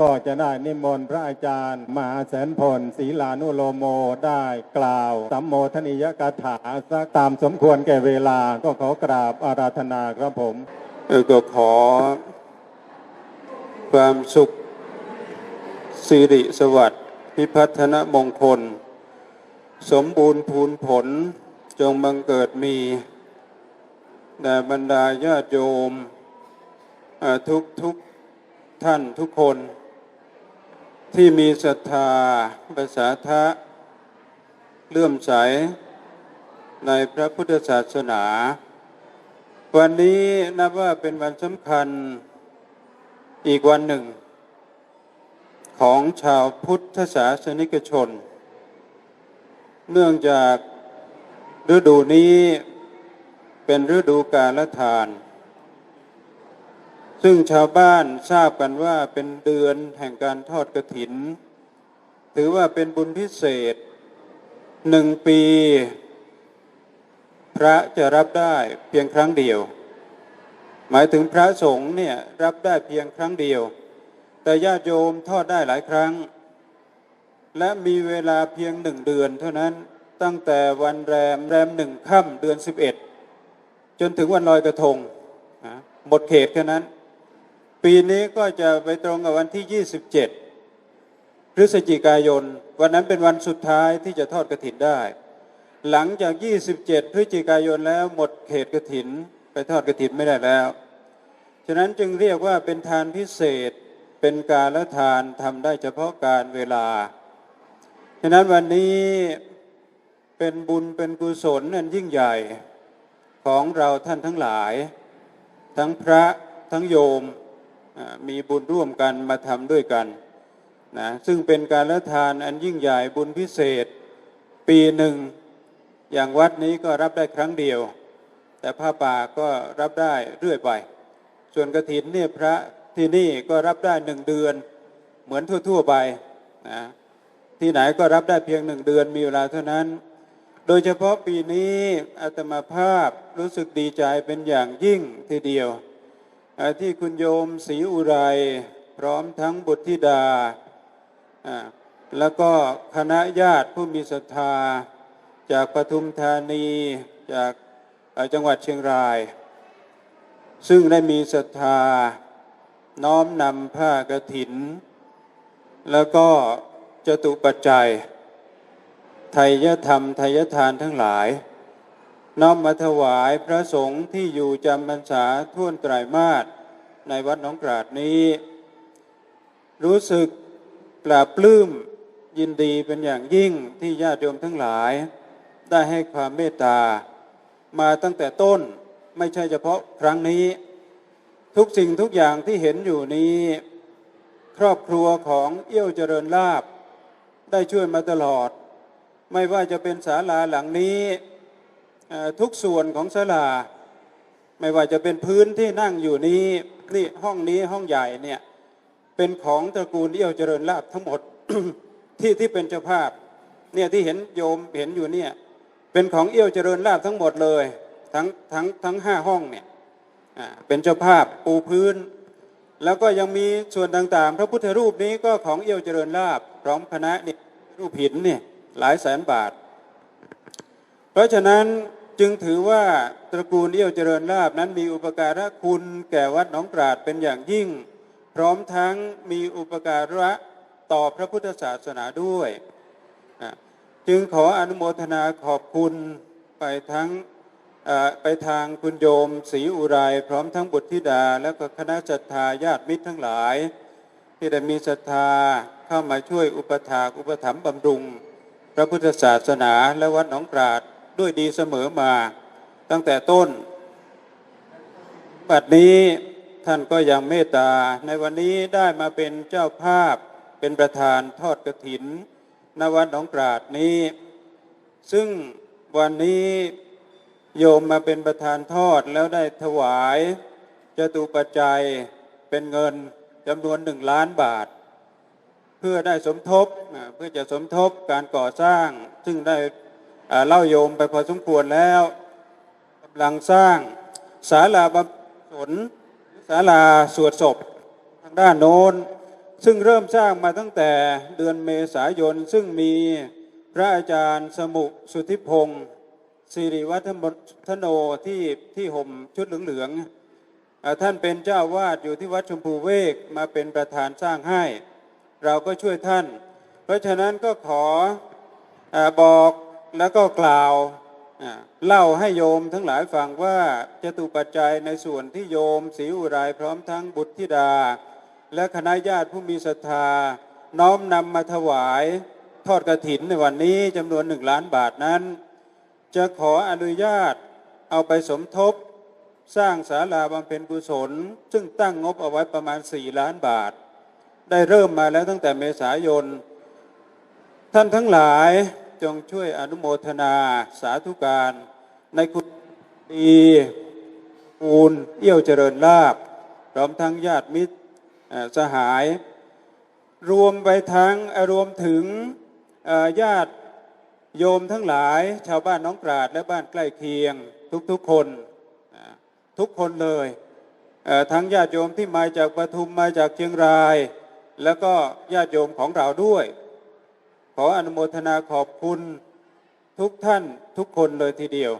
ก็จะได้นิมนต์พระอาจารย์ มหาแสนพลศีลานุโลโมได้กล่าวสัมโมทนิยกถาสักตามสมควรแก่เวลาก็ขอกราบอาราธนาครับผมก็ขอ ความสุขสิริสวัสดิ์พิพัฒนมงคล สมบูรณ์พูนผลจงบังเกิดมีแด่บรรดาญาติโยมทุกทุกท่านทุกคน ที่มีศรัทธาภาษาทะเลื่อมใส ในพระพุทธศาสนา วันนี้นับว่าเป็นวันสำคัญอีกวันหนึ่ง ของชาวพุทธศาสนิกชน เนื่องจากฤดูนี้เป็นฤดูกาลทาน ซึ่งชาวบ้านทราบกันว่าเป็นเดือนแห่งการทอดกระถิน ถือว่าเป็นบุญพิเศษหนึ่งปี พระจะรับได้เพียงครั้งเดียว หมายถึงพระสงฆ์เนี่ยรับได้เพียงครั้งเดียว แต่ญาติโยมทอดได้หลายครั้ง และมีเวลาเพียงหนึ่งเดือน เท่านั้นตั้งแต่วันแรมแรมหนึ่งค่ำเดือน11จนถึงวันลอยกระทงหมดเขตแค่นั้น ปีนี้ก็จะไปตรงกับวันที่ 27 พฤศจิกายน วันนั้นเป็นวันสุดท้ายที่จะทอดกระถินได้ หลังจาก 27 พฤศจิกายนแล้วหมดเขตกระถิน ไปทอดกระถินไม่ได้แล้ว ฉะนั้นจึงเรียกว่าเป็นทานพิเศษเป็นการละทานทำได้เฉพาะการเวลา ฉะนั้นวันนี้เป็นบุญเป็นกุศลอันยิ่งใหญ่ของเราท่านทั้งหลาย ทั้งพระทั้งโยม มีบุญร่วมกันมาทำด้วยกันนะซึ่งเป็นการละทานอันยิ่งใหญ่บุญพิเศษ ปีหนึ่ง อย่างวัดนี้ก็รับได้ครั้งเดียว แต่ผ้าป่าก็รับได้เรื่อยไป ส่วนกระถินเนี่ยพระที่นี่ก็รับได้หนึ่งเดือน เหมือนทั่ว ๆ ไปนะที่ไหนก็รับได้เพียงหนึ่งเดือนมีเวลาเท่านั้น โดยเฉพาะปีนี้อาตมาภาพรู้สึกดีใจเป็นอย่างยิ่งทีเดียว ที่คุณโยมศรีอุไรพร้อมทั้งบุตรธิดา แล้วก็คณะญาติผู้มีศรัทธา จากปทุมธานีจากจังหวัดเชียงราย ซึ่งได้มีศรัทธา น้อมนำผ้ากฐิน แล้วก็จตุปัจจัยไทยธรรมไทยทานทั้งหลาย น้อมมาถวายพระสงฆ์ที่อยู่จำพรรษาท่วนไตรมาสในวัดหนองกราดนี้ รู้สึกปลาปลื้มยินดีเป็นอย่างยิ่งที่ญาติโยมทั้งหลาย ได้ให้ความเมตตา มาตั้งแต่ต้นไม่ใช่เฉพาะครั้งนี้ ทุกสิ่งทุกอย่างที่เห็นอยู่นี้ ครอบครัวของเอี้ยวเจริญลาบ ได้ช่วยมาตลอด ไม่ว่าจะเป็นศาลาหลังนี้ ทุกส่วนของศาลา ไม่ว่าจะเป็นพื้นที่นั่งอยู่นี้นี่ห้องนี้ห้องใหญ่เนี่ยเป็นของตระกูลเอี้ยวเจริญลาบทั้งหมดที่ที่เป็นเจ้าภาพเนี่ยที่เห็นโยมเห็นอยู่เนี่ยเป็นของเอี้ยวเจริญลาบทั้งหมดเลย ทั้งทั้งทั้งห้าห้องเนี่ยเป็นเจ้าภาพปูพื้น แล้วก็ยังมีส่วนต่างๆ พระพุทธรูปนี้ก็ของเอี้ยวเจริญลาบพร้อมคณะนี่รูปหินเนี่ยหลายแสนบาท เพราะฉะนั้น จึงถือว่าตระกูลเอี้ยวเจริญลาบนั้นมีอุปการะคุณแก่วัดหนองกราดเป็นอย่างยิ่ง พร้อมทั้งมีอุปการะต่อพระพุทธศาสนาด้วยอะจึงขออนุโมทนาขอบคุณไปทั้งไปทางคุณโยมศรีอุไรพร้อมทั้งบุตรธิดา และก็คณะศรัทธาญาติมิตรทั้งหลาย ที่ได้มีศรัทธาเข้ามาช่วยอุปถากอุปถัมภ์บำรุง พระพุทธศาสนาและวัดหนองกราด ด้วยดีเสมอมา ตั้งแต่ต้น บัดนี้ท่านก็ยังเมตตา ในวันนี้ได้มาเป็นเจ้าภาพเป็นประธานทอดกระถินณวัดหนองกราดนี้ ซึ่งวันนี้โยมมาเป็นประธานทอดแล้วได้ถวายจตุปัจจัยเป็นเงินจำนวนหนึ่งล้านบาท เพื่อได้สมทบเพื่อจะสมทบการก่อสร้างซึ่งได้ เล่าโยมไปพอสมควรแล้วกำลังสร้างศาลาบำเพ็ญกุศาลาสวดศพทางด้านโน้น ซึ่งเริ่มสร้างมาตั้งแต่เดือนเมษายน ซึ่งมีพระอาจารย์สมุสุทธิพงศ์สิริวัฒนโนที่ที่ห่มชุดเหลืองๆท่านเป็นเจ้าวาดอยู่ที่วัดชมพูเวกมาเป็นประธานสร้างให้ เราก็ช่วยท่าน เพราะฉะนั้นก็ขออบอก แล้วก็กล่าวเล่าให้โยมทั้งหลายฟังว่าจตุปัจจัยในส่วนที่โยมศรีอุไรพร้อมทั้งบุตรธิดา และคณะญาติผู้มีศรัทธา น้อมนำมาถวายทอดกระถินในวันนี้จำนวนหนึ่งล้านบาทนั้น จะขออนุญาตเอาไปสมทบ สร้างศาลาบำเพ็ญกุศล ซึ่งตั้งงบเอาไว้ประมาณ 4 ล้านบาท ได้เริ่มมาแล้วตั้งแต่เมษายน ท่านทั้งหลาย จงช่วยอนุโมทนาสาธุการ ในคุณดีปูนเอี้ยวเจริญลาบพร้อมทั้งญาติมิตรเอ่อสหาย รวมไปทั้งรวมถึงญาติโยมทั้งหลาย ชาวบ้านน้องกราดและบ้านใกล้เคียงทุกๆคนทุกคนเลยทั้งญาติโยมที่มาจากปทุมมาจากเชียงราย แล้วก็ญาติโยมของเราด้วย ออนุโมทนาขอบคุณทุกท่านทุกคนเลยทีเดียว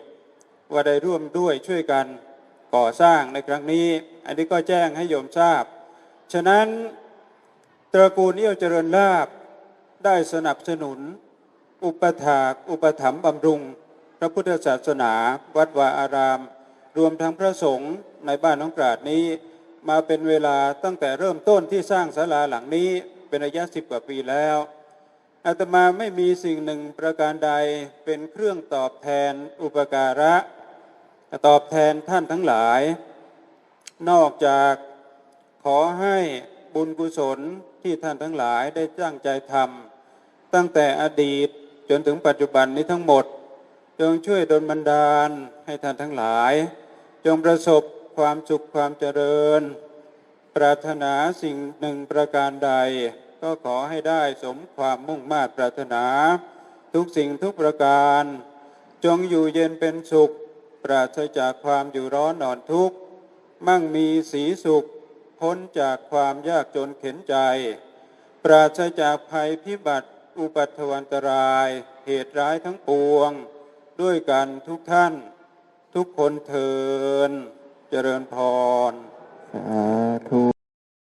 ว่าได้ร่วมด้วยช่วยกันก่อสร้างในครั้งนี้ อันนี้ก็แจ้งให้โยมทราบ ฉะนั้นตระกูลเอี้ยวเจริญลาบได้สนับสนุน อุปถาก อุปถัมภ์บำรุง พระพุทธศาสนา วัดวาอาราม รวมทั้งพระสงฆ์ในบ้านน้องกราดนี้ มาเป็นเวลาตั้งแต่เริ่มต้นที่สร้างศาลาหลังนี้เป็นระยะสิบกว่าปีแล้ว อาตมาไม่มีสิ่งหนึ่งประการใดเป็นเครื่องตอบแทนอุปการะ ตอบแทนท่านทั้งหลาย นอกจากขอให้บุญกุศลที่ท่านทั้งหลายได้ตั้งใจทำตั้งแต่อดีตจนถึงปัจจุบันนี้ทั้งหมด จงช่วยดลบันดาลให้ท่านทั้งหลาย จงประสบความสุขความเจริญ ปรารถนาสิ่งหนึ่งประการใด ก็ขอให้ได้สมความมุ่งมา่ปรารถนา ทุกสิ่งทุกประการ จงอยู่เย็นเป็นสุข ปราศจากความอยู่ร้อนนอนทุกข์ มั่งมีสีสุข พ้นจากความยากจนเข็นใจ ปราศจากภัยพิบัติอุปัตถวันตราย เหตุร้ายทั้งปวง ด้วยกันทุกท่าน ทุกคนเทิน เจริญพรสาธุ